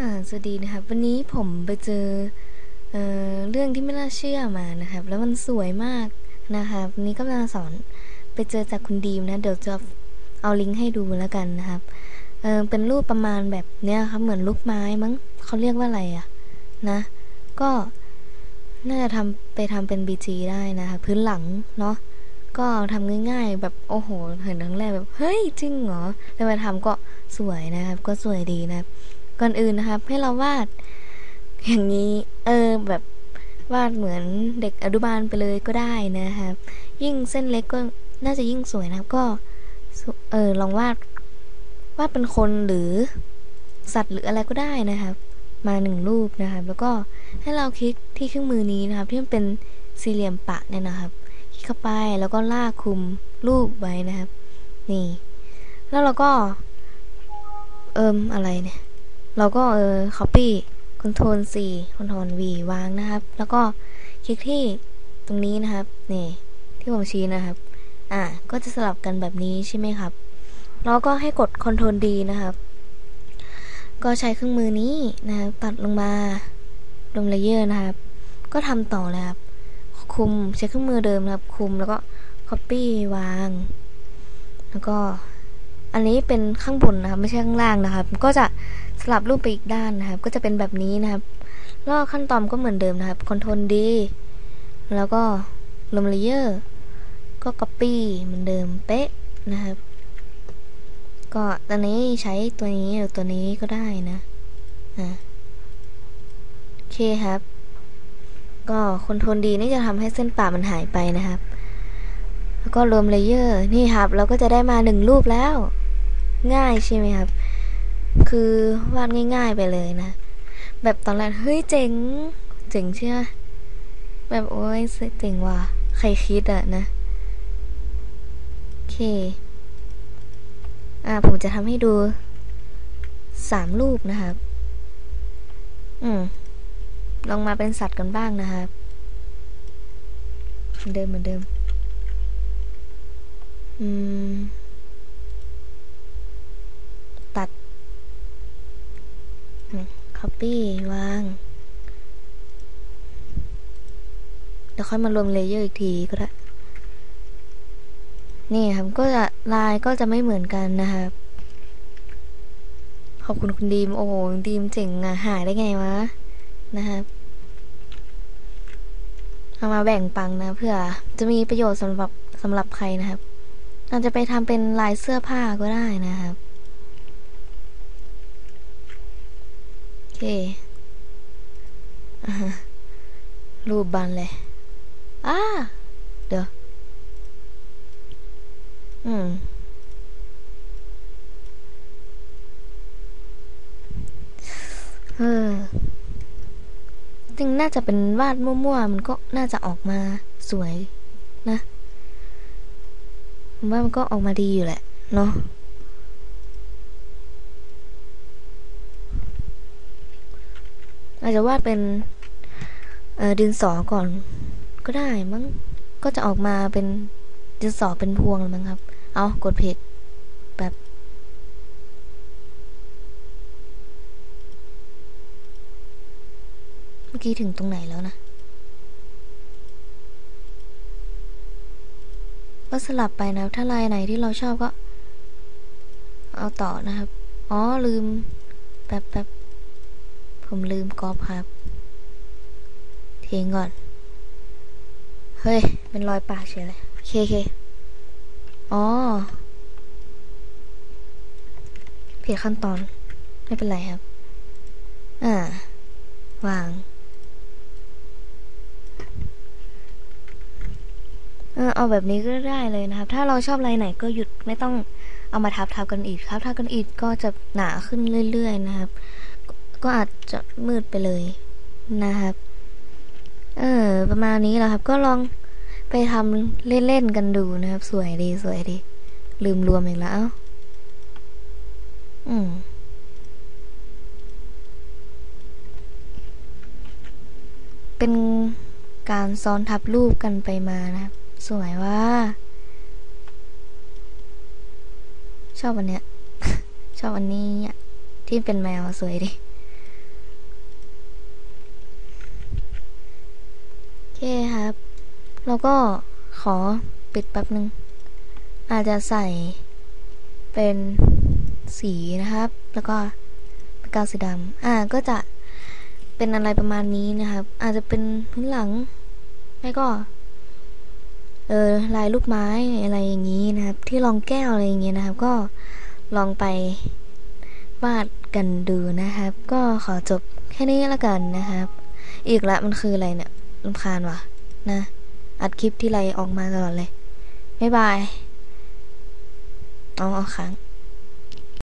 อ่าสวัสดีนะครับ วันนี้ผมไปเจอเอ่อเรื่องที่ไม่น่าเชื่อมานะครับ แล้วมันสวยมากนะครับวันนี้ก็มาสอนไปเจอจากคุณดีมนะ เดี๋ยวจะเอาลิงก์ให้ดูแล้วกันนะครับเออเป็นรูปประมาณแบบเนี้ยครับเหมือนลูกไม้มั้งเขาเรียกว่าอะไรอะนะ ก็น่าจะทำไปทำเป็น BG ได้นะครับพื้นหลังเนาะก็ทำง่าย ๆ แบบโอ้โหเห็นครั้งแรกแบบเฮ้ยจริงเหรอแล้วมาทำก็สวยนะครับ ก็สวยดีนะครับ ก่อนอื่นนะครับ ให้เราวาดอย่างนี้เออแบบวาดเหมือนเด็กอนุบาลไปเลยก็ได้นะครับ ยิ่งเส้นเล็กก็น่าจะยิ่งสวยนะครับก็เออลองวาดวาดเป็นคนหรือสัตว์หรืออะไรก็ได้นะครับ มาหนึ่งรูปนะครับ แล้วก็ให้เราคลิกที่เครื่องมือนี้นะครับ ที่มันเป็นสี่เหลี่ยมปะเนี่ยนะครับ คลิกเข้าไปแล้วก็ลากคุมรูปไว้นะครับ นี่ แล้วเราก็ เอิมอะไรเนี่ย เราก็เออ copy control C control V วางนะครับ แล้วก็คลิกที่ตรงนี้นะครับ นี่ ที่ผมชี้นะครับ อ่า ก็จะสลับกันแบบนี้ใช่ไหมครับ แล้วก็ให้กด control D นะครับ ก็ใช้เครื่องมือนี้นะครับตัดลงมาลงเลเยอร์นะครับ ก็ทำต่อเลยครับ คุมใช้เครื่องมือเดิมนะครับ คุมแล้วก็ copy วาง แล้วก็อันนี้เป็นข้างบนนะครับ ไม่ใช่ข้างล่างนะครับ ก็จะ ลับรูปไปอีกด้านนะครับ ก็จะเป็นแบบนี้นะครับแล้วขั้นตอนก็เหมือนเดิมนะครับ Ctrl D แล้วก็ลงเลเยอร์ก็ Copy เหมือนเดิมเป๊ะนะครับ ก็ตอนนี้ใช้ตัวนี้หรือตัวนี้ก็ได้นะอ่าโอเคครับ ก็ Ctrl D นี่จะทำให้เส้นป่ามันหายไปนะครับแล้วก็รวมเลเยอร์นี่ครับ เราก็จะได้มาหนึ่งรูปแล้ว ง่ายใช่ไหมครับ คือวาดง่ายๆไปเลยนะ แบบตอนแรกเฮ้ยเจ๋ง เจ๋งเชื่อแบบโอ้ยเจ๋งว่ะใครคิดอะนะ โอเค อ่าผมจะทำให้ดูสามรูปนะครับ อืม ลองมาเป็นสัตว์กันบ้างนะครับ เหมือนเดิมเหมือนเดิม อืม ตัด copy วางเดี๋ยวค่อยมารวมเลเยอร์อีกทีก็ได้ นี่ครับก็จะลายก็จะไม่เหมือนกันนะครับ ขอบคุณคุณดีม โอ้โหดีมเจ๋งอะหายได้ไงวะ นะครับเอามาแบ่งปังนะเพื่อจะมีประโยชน์สำหรับสำหรับใครนะครับอาจจะไปทำเป็นลายเสื้อผ้าก็ได้นะครับ โอ เครูปบันเลยอ้าเดี๋ยวอืมเออจริงน่าจะเป็นวาดมั่วๆ มันก็น่าจะออกมาสวยนะผมว่ามันก็ออกมาดีอยู่แหละ เนาะ อาจจะวาดเป็นดินสอก่อนก็ได้มั้งก็จะออกมาเป็นดินสอเป็นพวงมั้งครับ เอากดผิดแบบเมื่อกี้ถึงตรงไหนแล้วนะ ก็สลับไปนะถ้าลายไหนที่เราชอบก็ เอาต่อนะครับ อ๋อลืม แป๊บแป๊บ ผมลืมกรอบครับเทงก่อน เฮ้ย เป็นรอยปากเฉยเลยเคเคอ๋อผิดขั้นตอน ไม่เป็นไรครับ อ่า วาง เออ เอาแบบนี้ก็ได้เลยนะครับ ถ้าเราชอบลายไหนก็หยุดไม่ต้องเอามาทับทับกันอีกทับทับกันอีกก็จะหนาขึ้นเรื่อย ๆ นะครับ ก็อาจจะมืดไปเลยนะครับ เออ ประมาณนี้แหละครับ ก็ลองไปทำเล่นๆกันดูนะครับ สวยดีสวยดี ลืมรวมอีกแล้ว อืมเป็นการซ้อนทับรูปกันไปมานะครับ สวยว่า ชอบอันเนี้ย ชอบอันนี้ที่เป็นแมวสวยดิ เคครับ แล้วก็ขอปิดแป๊บหนึ่งอาจจะใส่เป็นสีนะครับ แล้วก็ปากกาสีดำอ่าก็จะเป็นอะไรประมาณนี้นะครับ อาจจะเป็นพื้นหลัง ไม่ก็ เออลายลูกไม้อะไรอย่างนี้นะครับ ที่รองแก้วอะไรอย่างเงี้ยนะครับ ก็ลองไปวาดกันดูนะครับ ก็ขอจบแค่นี้ละกันนะครับ อีกละมันคืออะไรเนี่ย ลำคาญว่ะ นะ อัดคลิปที่ไรออกมาตลอดเลย บ๊ายบาย เอาเอาค้าง